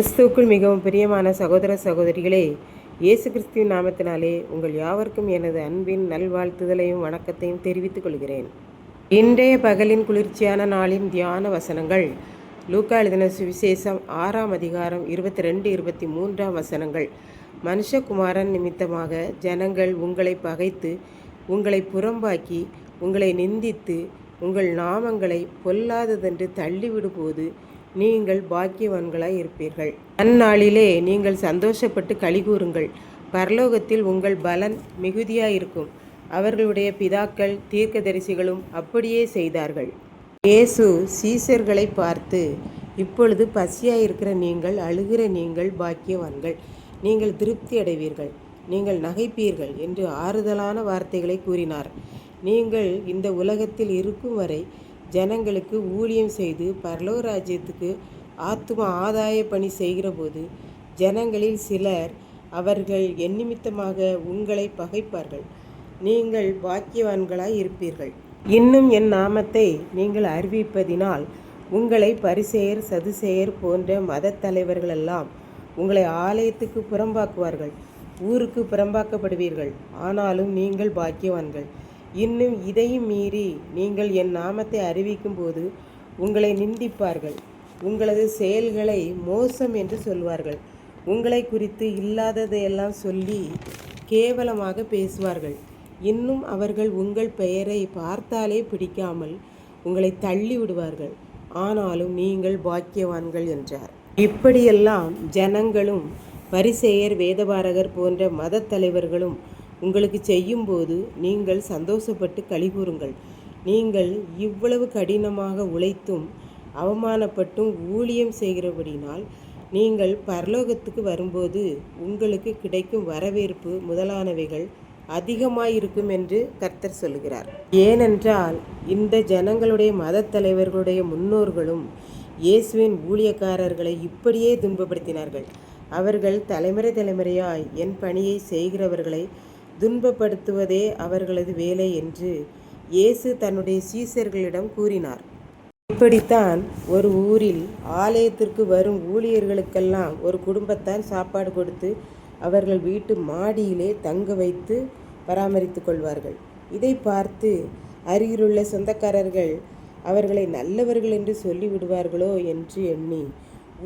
கிறிஸ்துவுக்குள் மிகவும் பிரியமான சகோதர சகோதரிகளே இயேசு கிறிஸ்துவின் நாமத்தினாலே உங்கள் யாவருக்கும் எனது அன்பின் நல்வாழ்த்துதலையும் வணக்கத்தையும் தெரிவித்துக் கொள்கிறேன். இன்றைய பகலின் குளிர்ச்சியான நாளின் தியான வசனங்கள் லூக்கா எழுதின சுவிசேஷம் ஆறாம் அதிகாரம் இருபத்தி ரெண்டு இருபத்தி மூன்றாம் வசனங்கள். மனுஷகுமாரன் நிமித்தமாக ஜனங்கள் உங்களை பகைத்து உங்களை புறம்பாக்கி உங்களை நிந்தித்து உங்கள் நாமங்களை பொல்லாததென்று தள்ளிவிடும்போது நீங்கள் பாக்கியவான்களாய் இருப்பீர்கள். அந்நாளிலே நீங்கள் சந்தோஷப்பட்டு கலிகூறுங்கள் பரலோகத்தில் உங்கள் பலன் மிகுதியாயிருக்கும். அவர்களுடைய பிதாக்கள் தீர்க்கதரிசிகளும் அப்படியே செய்தார்கள். இயேசு சீசர்களை பார்த்து இப்பொழுது பசியாயிருக்கிற நீங்கள் அழுகிற நீங்கள் பாக்கியவான்கள். நீங்கள் திருப்தி அடைவீர்கள். நீங்கள் நகைப்பீர்கள் என்று ஆறுதலான வார்த்தைகளை கூறினார். நீங்கள் இந்த உலகத்தில் இருக்கும் வரை ஜனங்களுக்கு ஊழியம் செய்து பரலோக ராஜ்யத்துக்கு ஆத்தும ஆதாய பணி செய்கிறபோது ஜனங்களில் சிலர் அவர்கள் எந்நிமித்தமாக உங்களை பகைப்பார்கள். நீங்கள் பாக்கியவான்களாய் இருப்பீர்கள். இன்னும் என் நாமத்தை நீங்கள் அறிவிப்பதினால் உங்களை பரிசெயர் சதுசெயர் போன்ற மத தலைவர்களெல்லாம் உங்களை ஆலயத்துக்கு புறம்பாக்குவார்கள். ஊருக்கு புறம்பாக்கப்படுவீர்கள். ஆனாலும் நீங்கள் பாக்கியவான்கள். இன்னும் இதையும் மீறி நீங்கள் என் நாமத்தை அறிவிக்கும் போது உங்களை நிந்திப்பார்கள். உங்களது செயல்களை மோசம் என்று சொல்வார்கள். உங்களை குறித்து இல்லாததையெல்லாம் சொல்லி கேவலமாக பேசுவார்கள். இன்னும் அவர்கள் உங்கள் பெயரை பார்த்தாலே பிடிக்காமல் உங்களை தள்ளி விடுவார்கள். ஆனாலும் நீங்கள் பாக்கியவான்கள் என்றார். இப்படியெல்லாம் ஜனங்களும் பரிசெயர் வேதபாரகர் போன்ற மத தலைவர்களும் உங்களுக்கு செய்யும்போது நீங்கள் சந்தோஷப்பட்டு கழிகூறுங்கள் நீங்கள் இவ்வளவு கடினமாக உழைத்தும் அவமானப்பட்டும் ஊழியம் செய்கிறபடினால் நீங்கள் பரலோகத்துக்கு வரும்போது உங்களுக்கு கிடைக்கும் வரவேற்பு முதலானவைகள் அதிகமாயிருக்கும் என்று கர்த்தர் சொல்கிறார். ஏனென்றால் இந்த ஜனங்களுடைய மத தலைவர்களுடைய முன்னோர்களும் இயேசுவின் ஊழியக்காரர்களை இப்படியே துன்பப்படுத்தினார்கள். அவர்கள் தலைமுறை தலைமுறையாய் என் பணியை செய்கிறவர்களை துன்பப்படுத்துவதே அவர்களது வேலை என்று இயேசு தன்னுடைய சீசர்களிடம் கூறினார். இப்படித்தான் ஒரு ஊரில் ஆலயத்திற்கு வரும் ஊழியர்களுக்கெல்லாம் ஒரு குடும்பத்தார் சாப்பாடு கொடுத்து அவர்கள் வீட்டு மாடியிலே தங்க வைத்து பராமரித்து கொள்வார்கள். இதை பார்த்து அருகிலுள்ள சொந்தக்காரர்கள் அவர்களை நல்லவர்கள் என்று சொல்லிவிடுவார்களோ? என்று எண்ணி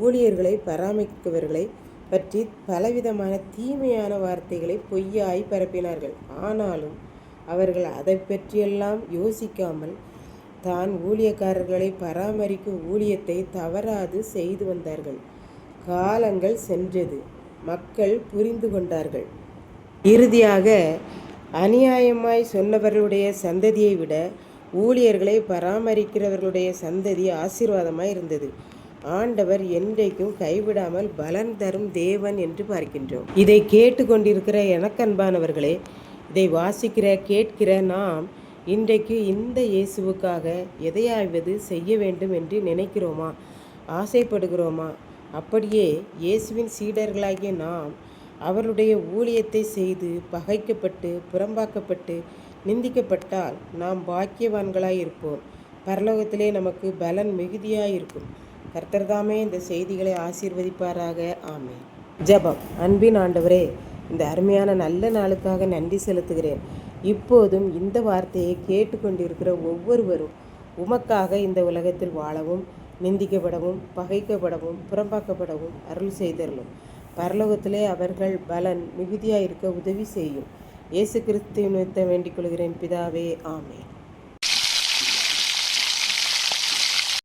ஊழியர்களை பராமரிப்பவர்களை பற்றி பலவிதமான தீமையான வார்த்தைகளை பொய்யாய் பரப்பினார்கள். ஆனாலும் அவர்கள் அதை பற்றியெல்லாம் யோசிக்காமல் தான் ஊழியக்காரர்களை பராமரிக்கும் ஊழியத்தை தவறாது செய்து வந்தார்கள். காலங்கள் சென்றது. மக்கள் புரிந்து கொண்டார்கள். இறுதியாக அநியாயமாய் சொன்னவர்களுடைய சந்ததியை விட ஊழியர்களை பராமரிக்கிறவர்களுடைய சந்ததி ஆசீர்வாதமாக இருந்தது. ஆண்டவர் என்றைக்கும் கைவிடாமல் பலன் தரும் தேவன் என்று பார்க்கின்றோம். இதை கேட்டுக்கொண்டிருக்கிற எனக்கன்பானவர்களே இதை வாசிக்கிற கேட்கிற நாம் இன்றைக்கு இந்த இயேசுவுக்காக எதையாவது செய்ய வேண்டும் என்று நினைக்கிறோமா? ஆசைப்படுகிறோமா? அப்படியே இயேசுவின் சீடர்களாகிய நாம் அவருடைய ஊழியத்தை செய்து பகைக்கப்பட்டு புறம்பாக்கப்பட்டு நிந்திக்கப்பட்டால் நாம் பாக்கியவான்களாய் இருப்போம். பரலோகத்திலே நமக்கு பலன் மிகுதியாயிருக்கும் கர்த்தர்தாமே இந்த செய்திகளை ஆசீர்வதிப்பாராக. ஆமே ஜபம். அன்பின் ஆண்டவரே இந்த அருமையான நல்ல நாளுக்காக நன்றி செலுத்துகிறேன். இப்போதும் இந்த வார்த்தையை கேட்டுக்கொண்டிருக்கிற ஒவ்வொருவரும் உமக்காக இந்த உலகத்தில் வாழவும் நிந்திக்கப்படவும் பகைக்கப்படவும் புறம்பாக்கப்படவும் அருள் செய்தரலும் பரலோகத்திலே அவர்கள் பலன் மிகுதியாக இருக்க உதவி செய்யும். இயேசு கிறிஸ்துவ வேண்டிக் கொள்கிறேன் பிதாவே ஆமே